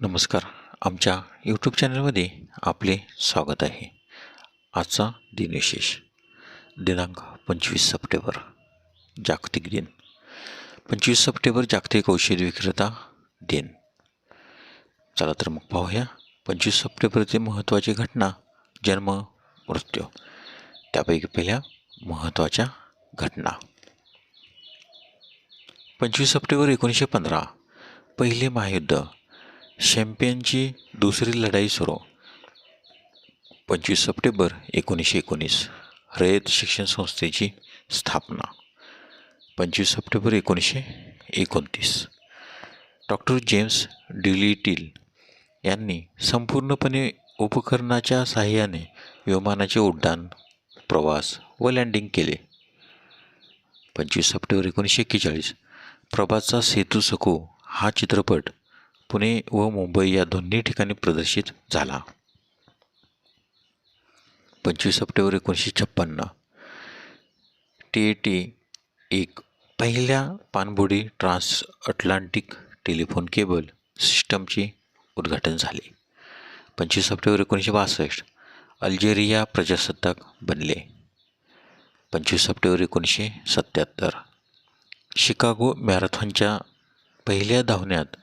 नमस्कार. आमच्या यूट्यूब चॅनलमध्ये आपले स्वागत आहे. आजचा दिनविशेष दिनांक पंचवीस सप्टेंबर जागतिक दिन. पंचवीस सप्टेंबर जागतिक औषध विक्रेता दिन. चला तर मग पाहूया. पंचवीस सप्टेंबरचे महत्त्वाची घटना जन्म मृत्यू. त्यापैकी पहिल्या महत्त्वाच्या घटना. पंचवीस सप्टेंबर एकोणीसशे पंधरा पहिले महायुद्ध. शॅम्पियनची दुसरी लढाई सुरू. पंचवीस सप्टेंबर एकोणीसशे एकोणीस रयत शिक्षण संस्थेची स्थापना. पंचवीस सप्टेंबर एकोणीसशे एकोणतीस डॉक्टर जेम्स डिलिटिल यांनी संपूर्णपणे उपकरणाच्या सहाय्याने विमानाचे उड्डाण प्रवास व लँडिंग केले. पंचवीस सप्टेंबर एकोणीसशे एक्केचाळीस प्रभातचा सेतू सकू हा चित्रपट पुणे व मुंबई या दोन्ही ठिकाणी प्रदर्शित झाला. पंचवीस सप्टेंबर एकोणीसशे छप्पन्न. टी ए टी एक पहिल्या पाणबुडी ट्रान्स अटलांटिक टेलिफोन केबल सिस्टमचे उद्घाटन झाले. पंचवीस सप्टेंबर एकोणीसशे बासष्ट अल्जेरिया प्रजासत्ताक बनले. पंचवीस सप्टेंबर एकोणीसशे सत्याहत्तर शिकागो मॅरेथॉनच्या पहिल्या धावण्यात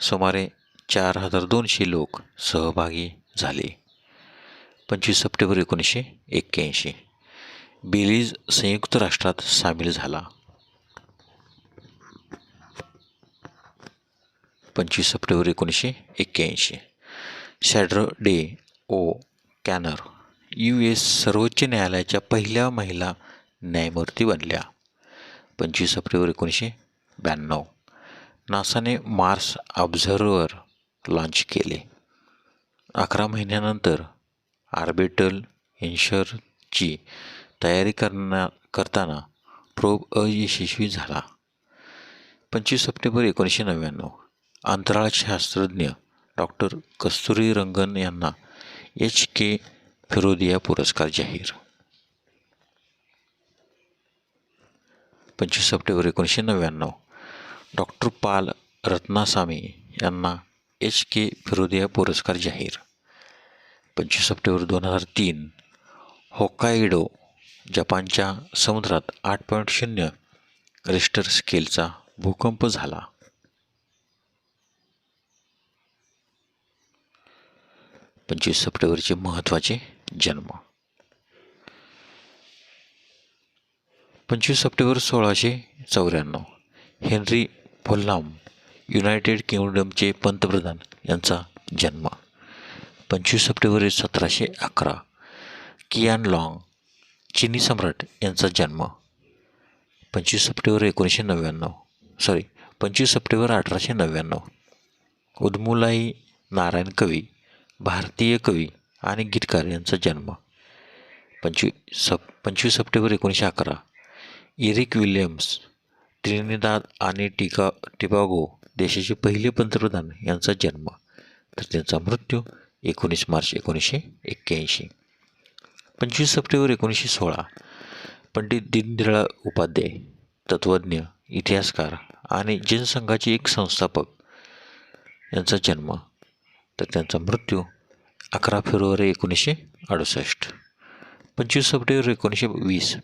सुमारे चार हजार दोनशे लोक सहभागी झाले. पंचवीस सप्टेंबर एकोणीसशे एक्क्याऐंशी. बेलीज संयुक्त राष्ट्रात सामील झाला. पंचवीस सप्टेंबर एकोणीसशे एक्क्याऐंशी. Sandra Day O'Connor U S सर्वोच्च न्यायालयाच्या पहिल्या महिला न्यायमूर्ती बनल्या. पंचवीस सप्टेंबर एकोणीसशे ब्याण्णव. नासाने मार्स ऑब्झर्वर लॉन्च केले. अकरा महिन्यानंतर आर्बिटल इन्शरची तयारी करण्या करताना प्रोब अयशस्वी झाला. पंचवीस सप्टेंबर एकोणीसशे नव्याण्णव अंतराळशास्त्रज्ञ डॉक्टर कस्तुरी रंगन यांना एच के फिरोदिया पुरस्कार जाहीर. पंचवीस सप्टेंबर एकोणीसशे नव्याण्णव डॉक्टर पाल रत्नासामी यांना एच के फिरोदिया पुरस्कार जाहीर. पंचवीस सप्टेंबर दोन हजार तीन होकायडो जपानच्या समुद्रात आठ पॉईंट शून्य रिस्टर स्केलचा भूकंप झाला. पंचवीस सप्टेंबरचे महत्त्वाचे जन्म. पंचवीस सप्टेंबर सोळाशे चौऱ्याण्णव हेनरी फोल्लाम युनायटेड किंगडमचे पंतप्रधान यांचा जन्म पंचवीस सप्टेंबर सतराशे अकरा. कियान लाँग चिनी सम्राट यांचा जन्म पंचवीस सप्टेंबर एकोणीसशे नव्याण्णव. सॉरी पंचवीस सप्टेंबर अठराशे नव्याण्णव. उदमुलाई नारायण कवी भारतीय कवी आणि गीतकार यांचा जन्म पंचवीस सप पंचवीस सप्टेंबर एकोणीसशे अकरा. इरिक विल्यम्स त्रिनिदाद आणि टिका टिबागो देशाचे पहिले पंतप्रधान यांचा जन्म. तर त्यांचा मृत्यू एकोणीस मार्च एकोणीसशे एक्क्याऐंशी. पंचवीस सप्टेंबर एकोणीसशे सोळा. पंडित दीनदयाळ उपाध्याय तत्त्वज्ञ इतिहासकार आणि जनसंघाचे एक संस्थापक यांचा जन्म. तर त्यांचा मृत्यू अकरा फेब्रुवारी एकोणीसशे अडुसष्ट. पंचवीस सप्टेंबर एकोणीसशे वीस.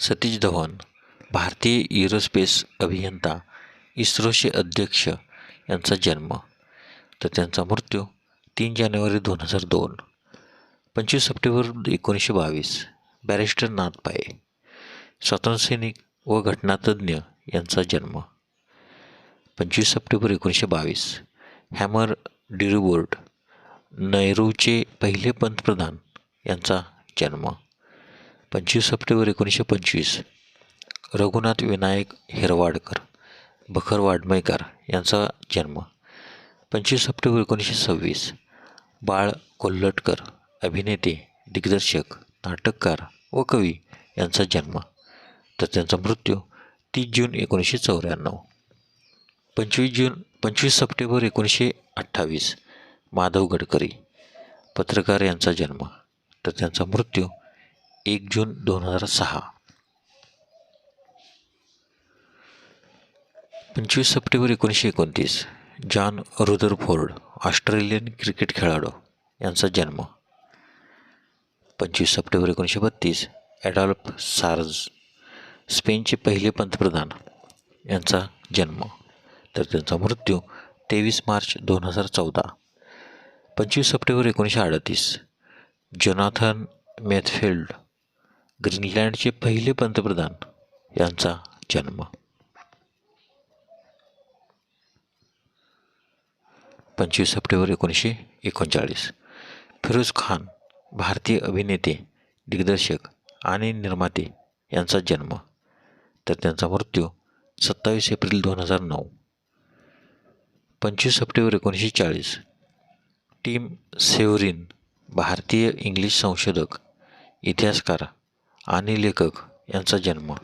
सतीश धवन भारतीय एरोस्पेस अभियंता इस्रोचे अध्यक्ष यांचा जन्म तर त्यांचा मृत्यू तीन जानेवारी दोन हजार दोन पंचवीस सप्टेंबर एकोणीसशे बावीस बॅरिस्टर नाथपाये स्वातंत्र्यसैनिक व घटनातज्ञ यांचा जन्म पंचवीस सप्टेंबर एकोणीसशे बावीस हॅमर डिरुबोर्ड नैरूचे पहिले पंतप्रधान यांचा जन्म पंचवीस सप्टेंबर एकोणीसशे पंचवीस रघुनाथ विनायक हिरवाडकर बखर वाडमयकर यांचा जन्म पंचवीस सप्टेंबर एकोणीसशे सव्वीस. बाळ कोल्हटकर अभिनेते दिग्दर्शक नाटककार व कवी यांचा जन्म. तर त्यांचा मृत्यू तीस जून एकोणीसशे चौऱ्याण्णव. पंचवीस जून पंचवीस सप्टेंबर एकोणीसशे अठ्ठावीस. माधव गडकरी पत्रकार यांचा जन्म. तर त्यांचा मृत्यू एक जून दोन हजार सहा. पंचवीस सप्टेंबर एकोणीसशे एकोणतीस जॉन रुदरफोर्ड ऑस्ट्रेलियन क्रिकेट खेळाडू यांचा जन्म. पंचवीस सप्टेंबर एकोणीसशे बत्तीस ॲडॉल्फ सार्ज स्पेनचे पहिले पंतप्रधान यांचा जन्म. तर त्यांचा मृत्यू तेवीस मार्च दोन हजार चौदा. पंचवीस सप्टेंबर एकोणीसशे अडतीस जोनाथन मॅथफिल्ड ग्रीनलँडचे पहिले पंतप्रधान यांचा जन्म. पंचवीस सप्टेंबर एकोणीसशे एकोणचाळीस. फिरोज खान भारतीय अभिनेते दिग्दर्शक आणि निर्माते यांचा जन्म. तर त्यांचा मृत्यू सत्तावीस एप्रिल दोन हजार नऊ. पंचवीस सप्टेंबर एकोणीसशे चाळीस. टीम सेवरिन भारतीय इंग्लिश संशोधक इतिहासकार आणि लेखक यांचा जन्म.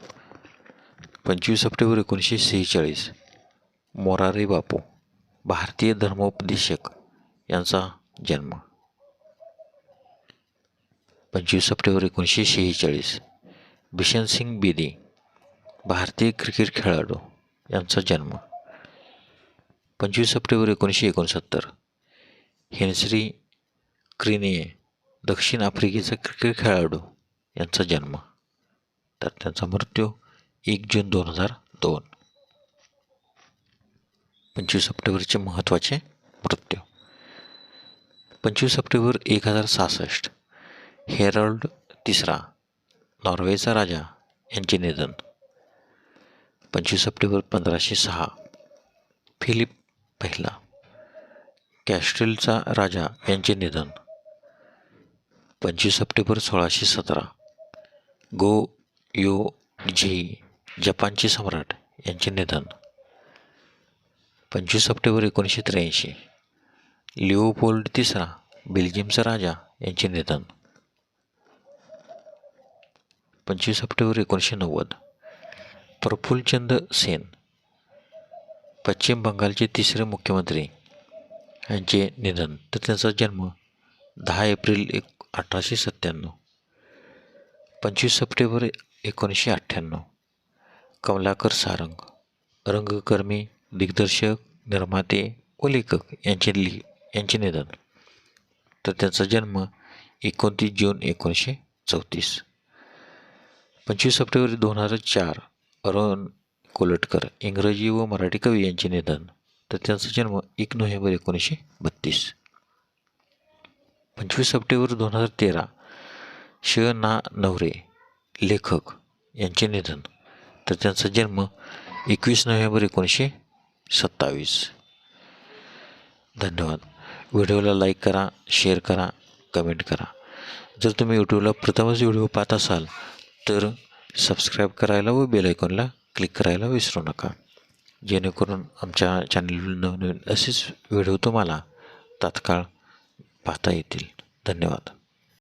पंचवीस सप्टेंबर एकोणीसशे सेहेचाळीस. मोरारी बापू. भारतीय धर्मोपदेशक यांचा जन्म. पंचवीस सप्टेंबर एकोणीसशे शेहेचाळीस. बिशन सिंग बेदी भारतीय क्रिकेट खेळाडू यांचा जन्म. पंचवीस सप्टेंबर एकोणीसशे एकोणसत्तर. हेन्सरी क्रिनिये दक्षिण आफ्रिकेचा क्रिकेट खेळाडू यांचा जन्म. तर त्यांचा मृत्यू एक जून दोन हजार दोन. पंचवीस सप्टेंबरचे महत्त्वाचे मृत्यू. पंचवीस सप्टेंबर एक हजार सहासष्ट. हेरल्ड तिसरा नॉर्वेचा राजा यांचे निधन. पंचवीस सप्टेंबर पंधराशे सहा फिलिप पहिला कॅस्ट्रिलचा राजा यांचे निधन. पंचवीस सप्टेंबर सोळाशे सतरा गो यो झी जपानचे सम्राट यांचे निधन. पंचवीस सप्टेंबर एकोणीसशे त्र्याऐंशी. लिओपोल्ड तिसरा बेल्जियमचा राजा यांचे निधन. पंचवीस सप्टेंबर एकोणीसशे नव्वद. प्रफुल्लचंद सेन पश्चिम बंगालचे तिसरे मुख्यमंत्री यांचे निधन. तर त्यांचा जन्म दहा एप्रिल एक अठराशे सत्त्याण्णव. पंचवीस सप्टेंबर एकोणीसशे अठ्ठ्याण्णव. कमलाकर सारंग रंगकर्मी दिग्दर्शक निर्माते व लेखक यांचे लि यांचे निधन. तर त्यांचा जन्म एकोणतीस जून एकोणीसशे चौतीस. पंचवीस सप्टेंबर दोन हजार चार अरुण कोलटकर इंग्रजी व मराठी कवी यांचे निधन. तर त्यांचा जन्म एक नोव्हेंबर एकोणीसशे बत्तीस. पंचवीस सप्टेंबर दोन हजार तेरा श. ना. नवरे लेखक यांचे निधन. तर त्यांचा जन्म एकवीस नोव्हेंबर एकोणीसशे सत्तावीस. धन्यवाद. व्हिडिओला लाईक करा शेअर करा कमेंट करा. जर तुम्ही यूट्यूबला प्रथमच व्हिडिओ पाहत असाल तर सबस्क्राईब करायला व बेल आयकॉनला क्लिक करायला विसरू नका. जेणेकरून आमच्या चॅनलवर नवनवीन असेच व्हिडिओ तुम्हाला तात्काळ पाहता येतील. धन्यवाद.